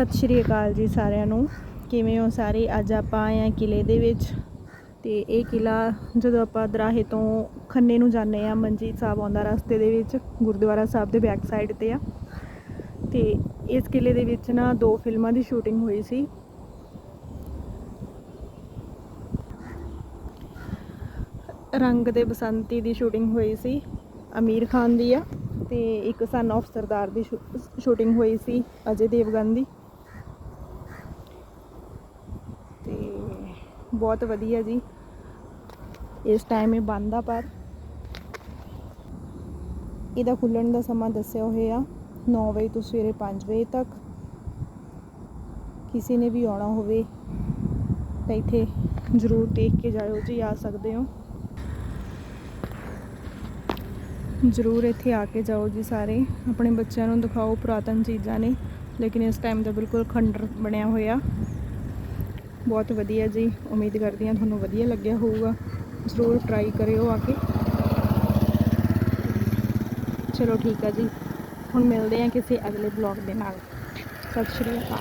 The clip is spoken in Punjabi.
ਸਤਿ ਸ਼੍ਰੀ ਅਕਾਲ ਜੀ ਸਾਰਿਆਂ ਨੂੰ। ਕਿਵੇਂ ਹੋ ਸਾਰੇ? ਅੱਜ ਆਪਾਂ ਆਏ ਆ ਕਿਲੇ ਦੇ ਵਿੱਚ ਤੇ ਇਹ ਕਿਲਾ ਜਦੋਂ ਆਪਾਂ ਦਰਾਹੇ ਤੋਂ ਖੰਨੇ ਨੂੰ ਜਾਂਦੇ ਆ ਮਨਜੀਤ ਸਾਹਿਬ ਆਉਂਦਾ ਰਸਤੇ ਦੇ ਵਿੱਚ, ਗੁਰਦੁਆਰਾ ਸਾਹਿਬ ਦੇ ਬੈਕ ਸਾਈਡ ਤੇ ਆ। ਤੇ ਇਸ ਕਿਲੇ ਦੇ ਵਿੱਚ ਨਾ ਦੋ ਫਿਲਮਾਂ ਦੀ ਸ਼ੂਟਿੰਗ ਹੋਈ ਸੀ। ਰੰਗ ਦੇ ਬਸੰਤੀ ਦੀ ਸ਼ੂਟਿੰਗ ਹੋਈ ਸੀ, ਅਮੀਰ ਖਾਨ ਦੀ ਆ ਤੇ ਇੱਕ son of Sardar the shooting ਹੋਈ ਸੀ, ਅਜੇ ਦੇਵਗਨ ਦੀ ਤੇ ਬਹੁਤ ਵਧੀਆ ਜੀ। ਇਸ ਟਾਈਮ ਇਹ ਬੰਦ ਆ ਪਰ। ਇਹਦਾ ਖੁੱਲਣ ਦਾ ਸਮਾਂ ਦੱਸਿਆ ਹੋਇਆ। 9 ਵਜੇ ਤੋਂ ਸਵੇਰੇ 5 ਵਜੇ ਤੱਕ। ਕਿਸੇ ਨੇ ਵੀ ਆਉਣਾ ਹੋਵੇ ਤਾਂ ਇੱਥੇ ਜ਼ਰੂਰ ਦੇਖ ਕੇ ਜਾਇਓ ਜੀ, ਆ ਸਕਦੇ ਹੋ। ਜ਼ਰੂਰ ਇੱਥੇ ਆ ਕੇ ਜਾਓ ਜੀ ਸਾਰੇ। ਆਪਣੇ ਬੱਚਿਆਂ ਨੂੰ ਦਿਖਾਓ ਪੁਰਾਤਨ ਚੀਜ਼ਾਂ ਨੇ। ਲੇਕਿਨ ਇਸ ਟਾਈਮ ਦਾ ਬਿਲਕੁਲ ਖੰਡਰ ਬਣਿਆ ਹੋਇਆ। ਬਹੁਤ ਵਧੀਆ ਜੀ, ਉਮੀਦ ਕਰਦੀ ਹਾਂ ਤੁਹਾਨੂੰ ਵਧੀਆ ਲੱਗਿਆ ਹੋਊਗਾ। ਜ਼ਰੂਰ ਟਰਾਈ ਕਰਿਓ ਆ ਕੇ। ਚਲੋ ਠੀਕ ਆ ਜੀ, ਹੁਣ ਮਿਲਦੇ ਹਾਂ ਕਿਸੇ ਅਗਲੇ ਬਲੌਗ ਦੇ ਨਾਲ। ਸਤਿ ਸ਼੍ਰੀ ਅਕਾਲ।